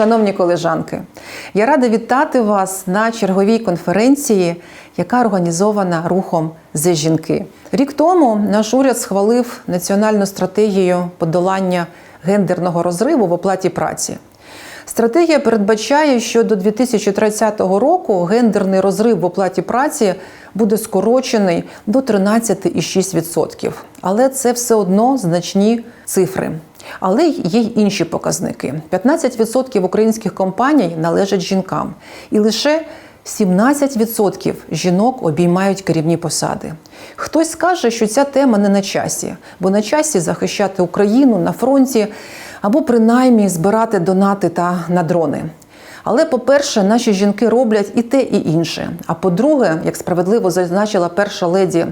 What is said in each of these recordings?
Шановні колежанки, я рада вітати вас на черговій конференції, яка організована рухом за жінки. Рік тому наш уряд схвалив національну стратегію подолання гендерного розриву в оплаті праці. Стратегія передбачає, що до 2030 року гендерний розрив в оплаті праці буде скорочений до 13,6%. Але це все одно значні цифри. Але є й інші показники: 15% українських компаній належать жінкам, і лише 17% жінок обіймають керівні посади. Хтось скаже, що ця тема не на часі, бо на часі захищати Україну на фронті або принаймні збирати донати та на дрони. Але, по-перше, наші жінки роблять і те, і інше. А по-друге, як справедливо зазначила перша леді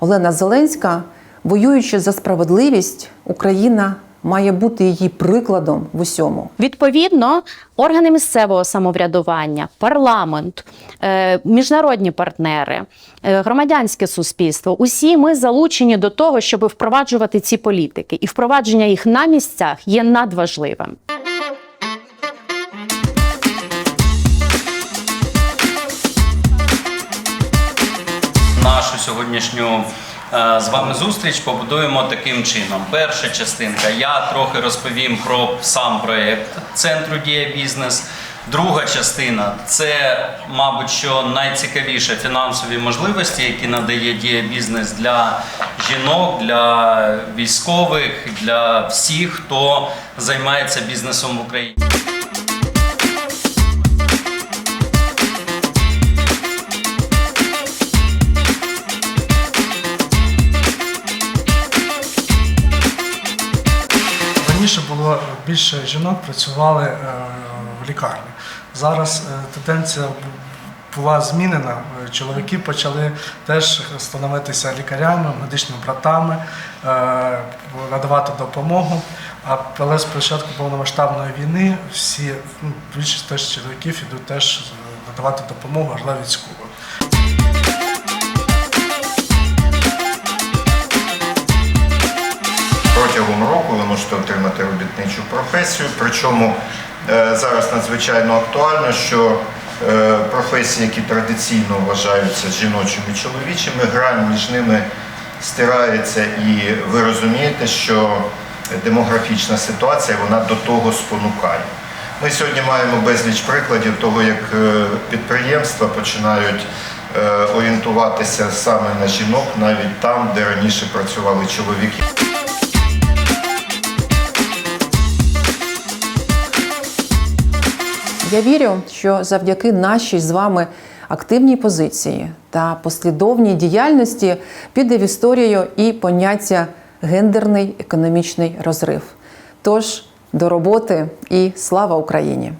Олена Зеленська, воюючи за справедливість, Україна має бути її прикладом в усьому. Відповідно, органи місцевого самоврядування, парламент, е, міжнародні партнери, е, громадянське суспільство усі ми залучені до того, щоб впроваджувати ці політики, і впровадження їх на місцях є надважливим. Нашу сьогоднішню з вами зустріч побудуємо таким чином. Перша частинка я трохи розповім про сам проєкт центру Дія Бізнес. Друга частина це, мабуть, що найцікавіше фінансові можливості, які надає Дія Бізнес для жінок, для військових, для всіх, хто займається бізнесом в Україні. Було більше жінок працювали е, в лікарні. Зараз е, тенденція була змінена. Е, Чоловіки почали теж становитися лікарями, медичними братами, надавати допомогу. Але з початку повномасштабної війни всі ну, більшість теж чоловіків ідуть теж надавати допомогу, але військовим. Протягом року ви можете отримати робітничу професію. Причому е, зараз надзвичайно актуально, що е, професії, які традиційно вважаються жіночими і чоловічими, грань між ними стирається, і ви розумієте, що демографічна ситуація вона до того спонукає. Ми сьогодні маємо безліч прикладів того, як е, підприємства починають орієнтуватися саме на жінок, навіть там, де раніше працювали чоловіки. Я вірю, що завдяки нашій з вами активній позиції та послідовній діяльності піде в історію і поняття гендерний економічний розрив. Тож до роботи і слава Україні!